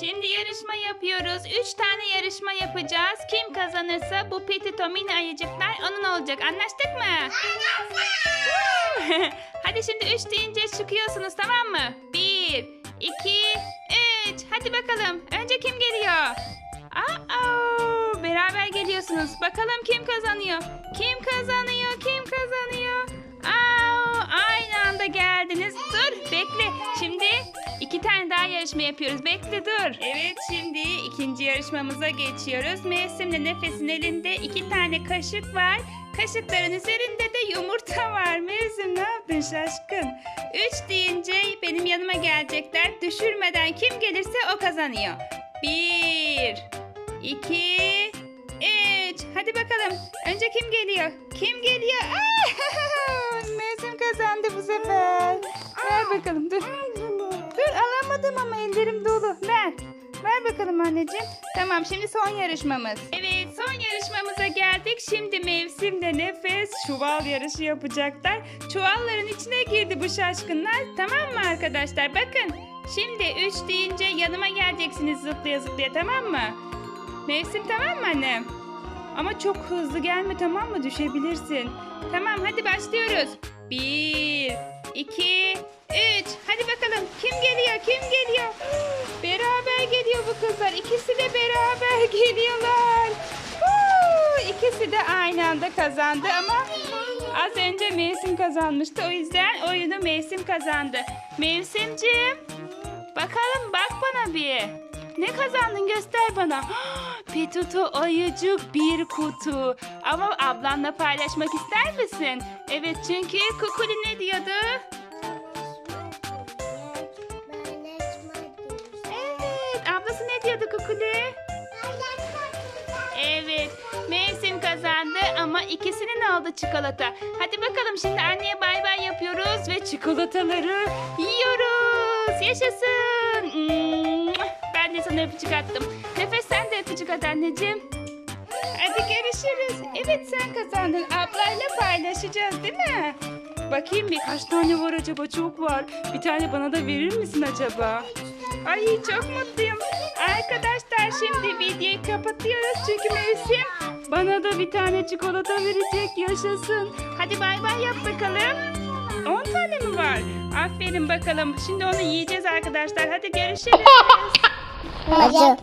Şimdi yarışma yapıyoruz. Üç tane yarışma yapacağız. Kim kazanırsa bu Petito mini ayıcıklar onun olacak. Anlaştık mı? Hadi şimdi üç deyince çıkıyorsunuz tamam mı? Bir, iki, üç. Hadi bakalım. Önce kim geliyor? Aa, beraber geliyorsunuz. Bakalım kim kazanıyor? Kim kazanıyor? Kim kazanıyor? Yarışma yapıyoruz. Bekle dur. Evet, şimdi ikinci yarışmamıza geçiyoruz. Mevsimli nefesin elinde iki tane kaşık var. Kaşıkların üzerinde de yumurta var. Mevsim ne yaptın şaşkın? Üç deyince benim yanıma gelecekler. Düşürmeden kim gelirse o kazanıyor. Bir, iki, üç. Hadi bakalım. Önce kim geliyor? Kim geliyor? Aa, Mevsim kazandı bu sefer. Ver bakalım Ver. Bakalım anneciğim. Tamam şimdi son yarışmamız. Evet son yarışmamıza geldik. Şimdi mevsimde nefes çuval yarışı yapacaklar. Çuvalların içine girdi bu şaşkınlar. Tamam mı arkadaşlar? Bakın. Şimdi 3 deyince yanıma geleceksiniz zıplaya zıplaya tamam mı? Mevsim tamam mı annem? Ama çok hızlı gelme tamam mı? Düşebilirsin. Tamam hadi başlıyoruz. Bir, iki, üç. Hadi bakalım. Kim geliyor? Kim geliyor? Geliyorlar. Huu, İkisi de aynı anda kazandı ama az önce Mevsim kazanmıştı. O yüzden oyunu Mevsim kazandı. Mevsimciğim bakalım bak bana bir. Ne kazandın göster bana. Petuto ayıcık bir kutu. Ama ablanla paylaşmak ister misin? Evet çünkü Kukuli ne diyordu? Evet ablası ne diyordu Kukuli? Evet mevsim kazandı ama ikisinin aldı çikolata. Hadi bakalım şimdi anneye bay bay yapıyoruz ve çikolataları yiyoruz. Yaşasın. Ben de sana öpücük attım. Nefes sen de öpücük at anneciğim. Hadi görüşürüz. Evet sen kazandın. Ablayla paylaşacağız değil mi? Bakayım bir kaç tane var acaba? Çok var. Bir tane bana da verir misin acaba? Ay çok mutluyum. Arkadaşlar şimdi videoyu kapatıyoruz çünkü mevsim bana da bir tane çikolata verecek yaşasın. Hadi bay bay yap bakalım. 10 tane mi var? Aferin bakalım. Şimdi onu yiyeceğiz arkadaşlar. Hadi görüşürüz. Acı.